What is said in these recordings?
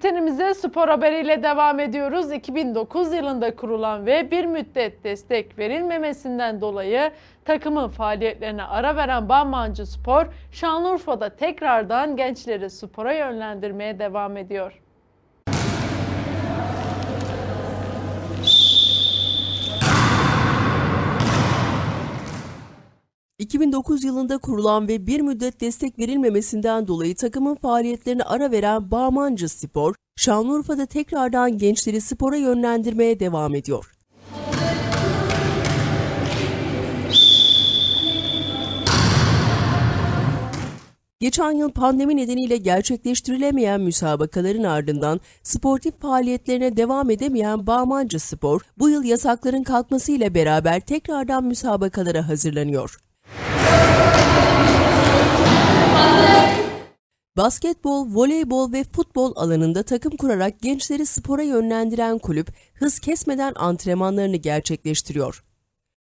Bültenimize spor haberiyle devam ediyoruz. 2009 yılında kurulan ve bir müddet destek verilmemesinden dolayı takımın faaliyetlerine ara veren Bağmancı Spor, Şanlıurfa'da tekrardan gençleri spora yönlendirmeye devam ediyor. 2009 yılında kurulan ve bir müddet destek verilmemesinden dolayı takımın faaliyetlerine ara veren Bağmancı Spor, Şanlıurfa'da tekrardan gençleri spora yönlendirmeye devam ediyor. Geçen yıl pandemi nedeniyle gerçekleştirilemeyen müsabakaların ardından sportif faaliyetlerine devam edemeyen Bağmancı Spor, bu yıl yasakların kalkmasıyla beraber tekrardan müsabakalara hazırlanıyor. Basketbol, voleybol ve futbol alanında takım kurarak gençleri spora yönlendiren kulüp hız kesmeden antrenmanlarını gerçekleştiriyor.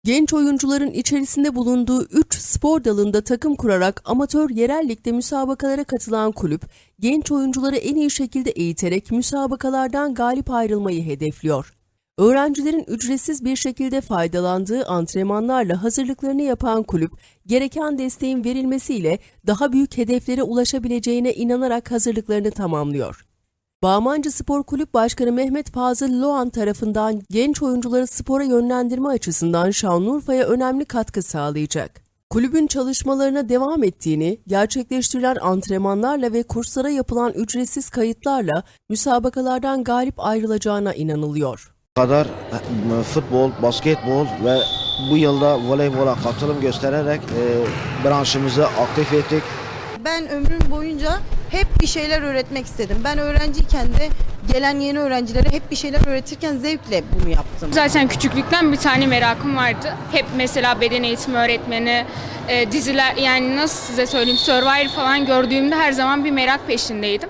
Genç oyuncuların içerisinde bulunduğu 3 spor dalında takım kurarak amatör yerel ligde müsabakalara katılan kulüp, genç oyuncuları en iyi şekilde eğiterek müsabakalardan galip ayrılmayı hedefliyor. Öğrencilerin ücretsiz bir şekilde faydalandığı antrenmanlarla hazırlıklarını yapan kulüp, gereken desteğin verilmesiyle daha büyük hedeflere ulaşabileceğine inanarak hazırlıklarını tamamlıyor. Bağmancı Spor Kulüp Başkanı Mehmet Fazıl Loğan tarafından genç oyuncuları spora yönlendirme açısından Şanlıurfa'ya önemli katkı sağlayacak. Kulübün çalışmalarına devam ettiğini, gerçekleştirilen antrenmanlarla ve kurslara yapılan ücretsiz kayıtlarla müsabakalardan galip ayrılacağına inanılıyor. Kadar e, futbol, basketbol ve bu yılda voleybola katılım göstererek e, branşımızı aktif ettik. Ben ömrüm boyunca hep bir şeyler öğretmek istedim. Ben öğrenciyken de gelen yeni öğrencilere hep bir şeyler öğretirken zevkle bunu yaptım. Zaten küçüklükten bir tane merakım vardı. Hep mesela beden eğitimi öğretmeni, e, diziler yani nasıl size söyleyeyim Survivor falan gördüğümde her zaman bir merak peşindeydim.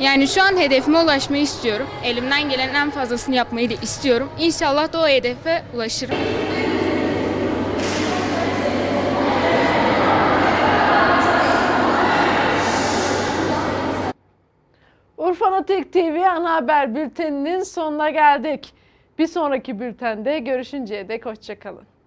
Yani şu an hedefime ulaşmayı istiyorum. Elimden gelen en fazlasını yapmayı da istiyorum. İnşallah da o hedefe ulaşırım. Urfanatik TV ana haber bülteninin sonuna geldik. Bir sonraki bültende görüşünceye dek hoşçakalın.